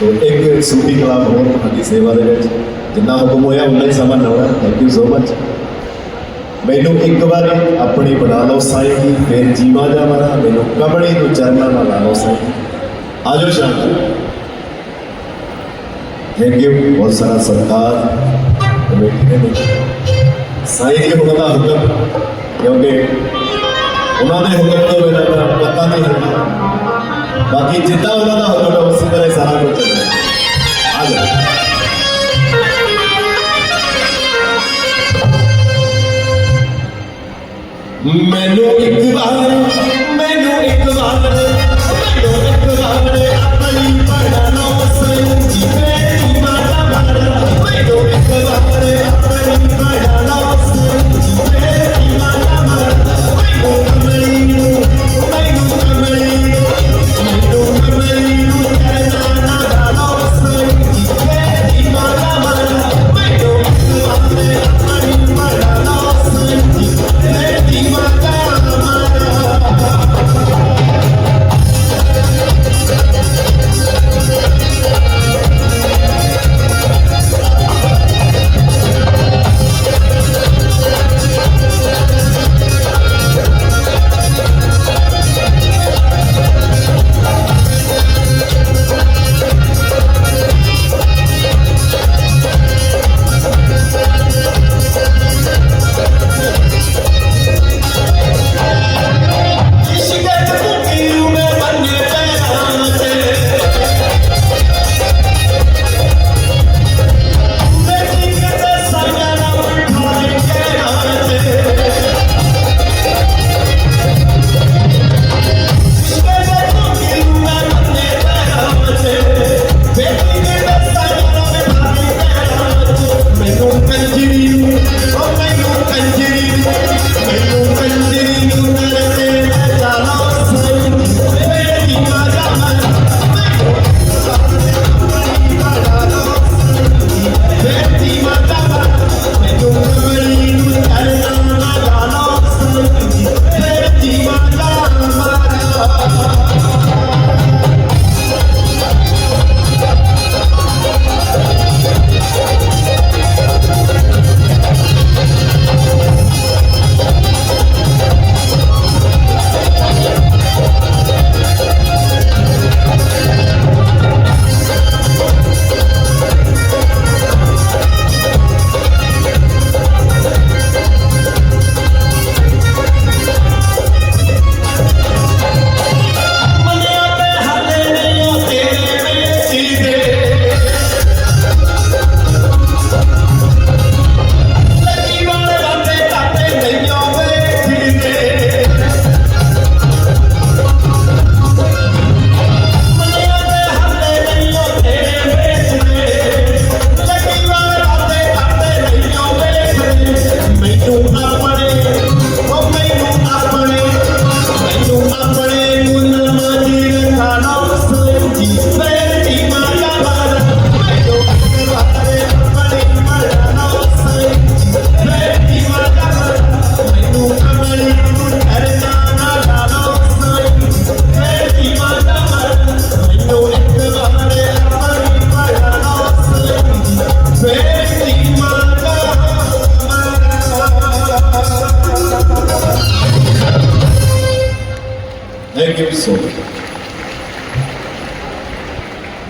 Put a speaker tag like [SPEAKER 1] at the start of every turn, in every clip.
[SPEAKER 1] ਤੋ ਇੱਕ ਸੂਫੀ ਕਲਾਮ ਹੋਰ ਤੁਹਾਡੀ ਸੇਵਾ ਦੇ ਵਿੱਚ ਜਿੰਨਾ ਹੁਕਮ ਹੋਇਆ ਉਨਾ ਹੀ ਸਮਾਂ ਲਾਉਣਾ ਥੈਂਕ ਯੂ ਸੋ ਮਚ ਮੈਨੂੰ ਇੱਕ ਵਾਰੀ ਆਪਣੀ ਬਣਾ ਲਓ ਸਾਈਂ ਦੀ ਫਿਰ ਜੀਵਾ ਜਾ ਮਨਾ ਮੈਨੂੰ ਕਮੜੀ ਨੂੰ ਚਰਨਾਂ ਨਾਲ ਲਾ ਲਓ ਸਾਈਂ ਆਜੋ ਸ਼ਾਮ ਥੈਂਕ ਯੂ ਬਹੁਤ ਸਾਰਾ ਸਤਿਕਾਰ ਕਮੇਟੀ ਦੇ ਵਿੱਚ ਸਾਈਂ ਜੀ ਉਹਨਾਂ ਦਾ ਹੁਕਮ ਕਿਉਂਕਿ ਉਹਨਾਂ ਦੇ ਹੁਕਮ ਤੋਂ ਬਿਨਾਂ ਤਾਂ ਪਤਾ ਨਹੀਂ ਹੁੰਦਾ ਬਾਕੀ ਜਿੱਦਾਂ ਉਹਨਾਂ ਦਾ ਹੁਕਮ ਹੈ ਉਸੇ ਤਰ੍ਹਾਂ ਹੀ ਸਾਰਾ ਕੁਝ ਆ ਜਾ ਮੈਨੂੰ ਇੱਕ ਵਾਰ, ਮੈਨੂੰ ਇੱਕ ਵਾਰ, ਮੈਨੂੰ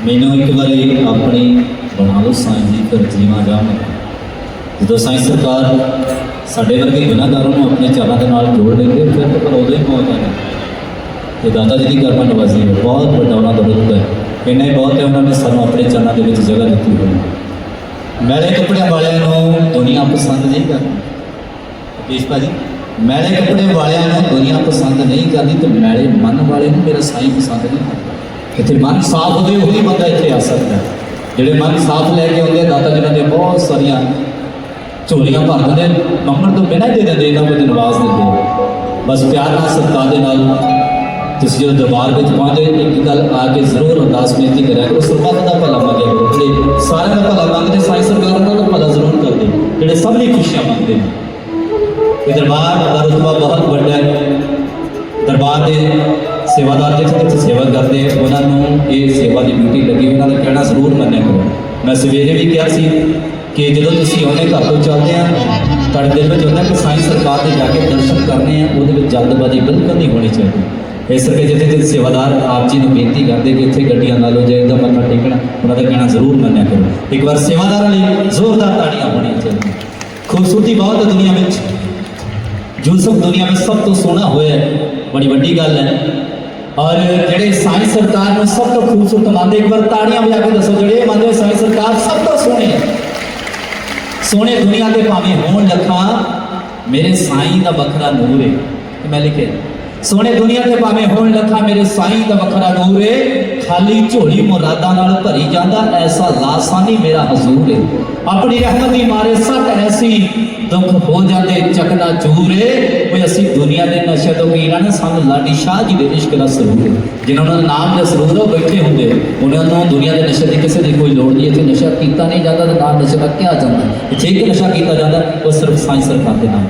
[SPEAKER 1] ਮੈਨੂੰ ਇੱਕ ਵਾਰੀ ਆਪਣੀ
[SPEAKER 2] ਬਣਾ ਲਓ ਸਾਈਂ ਜੀ, ਫਿਰ ਜੀਵਾਂ ਜਾਵਾਂ ਜਦੋਂ ਸਾਈਂ ਸਰਕਾਰ ਸਾਡੇ ਵਰਗੇ ਗੁਨਾਹਗਾਰਾਂ ਨੂੰ ਆਪਣੇ ਚਾਲਾਂ ਦੇ ਨਾਲ ਜੋੜ ਲੈਂਦੇ, ਫਿਰ ਤਾਂ ਪਰ ਉਦੋਂ ਹੀ ਮੌਤ ਆਣੀ ਤੇ ਦਾਦਾ ਜੀ ਦੀ ਕਰਮਾ ਨਵਾਜ਼ੀ ਹੈ ਬਹੁਤ ਵੱਡਾ ਉਹਨਾਂ ਦਾ ਰੁਤਬਾ ਹੈ। ਇੰਨਾ ਹੀ ਬਹੁਤ ਹੈ, ਉਹਨਾਂ ਨੇ ਸਾਨੂੰ ਆਪਣੇ ਚਰਨਾਂ ਦੇ ਵਿੱਚ ਜਗ੍ਹਾ ਦਿੱਤੀ ਹੋਈ ਹੈ। ਮੈਲੇ ਕੱਪੜਿਆਂ ਵਾਲਿਆਂ ਨੂੰ ਦੁਨੀਆ ਪਸੰਦ ਨਹੀਂ ਕਰਦੀ। ਦੇਸ਼ ਭਾਜੀ, ਮੈਲੇ ਕੱਪੜੇ ਵਾਲਿਆਂ ਨੂੰ ਦੁਨੀਆ ਪਸੰਦ ਨਹੀਂ ਕਰਦੀ ਤੇ ਮੈਲੇ ਮਨ ਵਾਲੇ ਨੂੰ ਮੇਰਾ ਸਾਈਂ ਪਸੰਦ ਨਹੀਂ ਕਰਦਾ। ਇੱਥੇ ਮਨ ਸਾਫ਼ ਹੋਵੇ ਉਹੀ ਬੰਦਾ ਇੱਥੇ ਆ ਸਕਦਾ ਹੈ। ਜਿਹੜੇ ਮਨ ਸਾਫ਼ ਲੈ ਕੇ ਆਉਂਦੇ ਆ, ਦਾਤਾ ਜੀ ਨੇ ਬਹੁਤ ਸਾਰੀਆਂ ਝੋਲੀਆਂ ਭਰ ਦਿੰਦੇ ਆ, ਮੰਗਣ ਤੋਂ ਬਿਨਾਂ ਹੀ ਦੇ ਦਿੰਦੇ ਇਹਨਾਂ ਨੂੰ ਨਵਾਜ਼ ਦਿੰਦੇ ਆ। ਬਸ ਪਿਆਰ ਨਾਲ ਸਤਿਕਾਰ ਦੇ ਨਾਲ ਤੁਸੀਂ ਜਦੋਂ ਦਰਬਾਰ ਵਿੱਚ ਪਹੁੰਚੇ ਇੱਕ ਗੱਲ ਆ ਕੇ ਜ਼ਰੂਰ ਅਰਦਾਸ ਬੇਨਤੀ ਕਰਿਆ ਕਰੋ ਸਰਬੱਤ ਦਾ ਭਲਾ ਮੰਗਿਆ ਕਰੋ ਜਿਹੜੇ ਉਹਨਾਂ ਨੂੰ ਇਹ ਸੇਵਾ ਦੀ ਡਿਊਟੀ ਲੱਗੀ ਉਹਨਾਂ ਦਾ ਕਹਿਣਾ ਜ਼ਰੂਰ ਮੰਨਿਆ ਕਰੋ। ਮੈਂ ਸਵੇਰੇ ਵੀ ਕਿਹਾ ਸੀ ਕਿ ਜਦੋਂ ਤੁਸੀਂ ਆਉਂਦੇ ਘਰ ਤੋਂ ਚੱਲਦੇ ਆ, ਤੁਹਾਡੇ ਦਿਲ ਵਿੱਚ ਹੁੰਦਾ ਕਿ ਸਾਈਂ ਸਰਕਾਰ ਦੇ ਜਾ ਕੇ ਦਰਸ਼ਨ ਕਰਨੇ ਆ, ਉਹਦੇ ਵਿੱਚ ਜਲਦਬਾਜ਼ੀ ਬਿਲਕੁਲ ਨਹੀਂ ਹੋਣੀ ਚਾਹੀਦੀ। ਇਸ ਕਰਕੇ ਜਿੱਥੇ ਜਿੱਥੇ ਸੇਵਾਦਾਰ ਆਪ ਜੀ ਨੂੰ ਬੇਨਤੀ ਕਰਦੇ ਕਿ ਇੱਥੇ ਗੱਡੀਆਂ ਨਾਲੋਂ ਜਾਇਦਾ ਮੱਥਾ ਟੇਕਣਾ, ਉਹਨਾਂ ਦਾ ਕਹਿਣਾ ਜ਼ਰੂਰ ਮੰਨਿਆ ਕਰੋ। ਇੱਕ ਵਾਰ ਸੇਵਾਦਾਰਾਂ ਲਈ ਜ਼ੋਰਦਾਰ ਤਾੜੀਆਂ ਹੋਣੀਆਂ ਚਾਹੀਦੀਆਂ। ਖੂਬਸੂਰਤੀ ਬਹੁਤ ਹੈ ਦੁਨੀਆ ਵਿੱਚ। ਯੂਸਫ ਦੁਨੀਆ ਵਿੱਚ ਸਭ ਤੋਂ ਸੋਹਣਾ ਹੋਇਆ ਬੜੀ ਵੱਡੀ ਗੱਲ ਹੈ। ਔਰ ਜਿਹੜੇ ਸਾਈ ਸਰਕਾਰ ਨੂੰ ਸਭ ਤੋਂ ਖੂਬਸੂਰਤ ਮੰਨਦੇ, ਇੱਕ ਵਾਰ ਤਾੜੀਆਂ ਵਜਾ ਕੇ ਦੱਸੋ, ਜਿਹੜੇ ਮੰਨਦੇ ਸਾਈ ਸਰਕਾਰ ਸਭ ਤੋਂ ਸੋਹਣੇ ਸੋਹਣੇ ਦੁਨੀਆ ਦੇ ਭਾਵੇਂ ਹੋਣ ਲੱਖਾਂ, ਮੇਰੇ ਸਾਈਂ ਦਾ ਵੱਖਰਾ ਨੂਰ ਹੈ। ਇਹ ਮੈਂ ਲਿਖਿਆ ਸੋਹਣੇ ਦੁਨੀਆ ਤੇ ਭਾਵੇਂ ਹੋਣ ਲੱਖਾਂ ਮੇਰੇ ਸਾਈਂ ਦਾ ਵੱਖਰਾ ਨੂਰ ਹੈ ਖਾਲੀ ਝੋਲੀ ਮੁਰਾਦਾਂ ਨਾਲ ਭਰੀ ਜਾਂਦਾ ਐਸਾ ਲਾਸਾਨੀ ਮੇਰਾ ਹਜ਼ੂਰ ਹੈ ਆਪਣੀ ਰਹਿਮਤ ਦੀ ਮਾਰੇ ਸੱਟ ਐਸੀ ਦੁੱਖ ਹੋ ਜਾਂਦੇ ਚੱਕਦਾ ਚੂਰੇ ਓਏ ਅਸੀਂ ਦੁਨੀਆ ਦੇ ਨਸ਼ੇ ਤੋਂ ਕੀ ਨਾ ਸਾਨੂੰ ਲਾਡੀ ਸ਼ਾਹ ਜੀ ਦੇ ਇਸ਼ਕ ਦਾ ਸਰੂਰ ਹੈ ਜਿਨ੍ਹਾਂ ਦਾ ਨਾਮ ਦਾ ਸਰੂਰ ਹੈ, ਉਹ ਬੈਠੇ ਹੁੰਦੇ। ਉਹਨਾਂ ਨੂੰ ਦੁਨੀਆ ਦੇ ਨਸ਼ੇ ਦੀ ਕਿਸੇ ਦੀ ਕੋਈ ਲੋੜ ਨਹੀਂ। ਇੱਥੇ ਨਸ਼ਾ ਕੀਤਾ ਨਹੀਂ ਜਾਂਦਾ ਤੇ ਨਾਮ ਨਸ਼ੇ ਦਾ ਕਿਹਾ ਜਾਂਦਾ? ਜੇ ਇੱਕ ਨਸ਼ਾ ਕੀਤਾ ਜਾਂਦਾ ਉਹ ਸਿਰਫ ਸਾਈਂ ਸਰਕਾਰ ਦੇ ਨਾਮ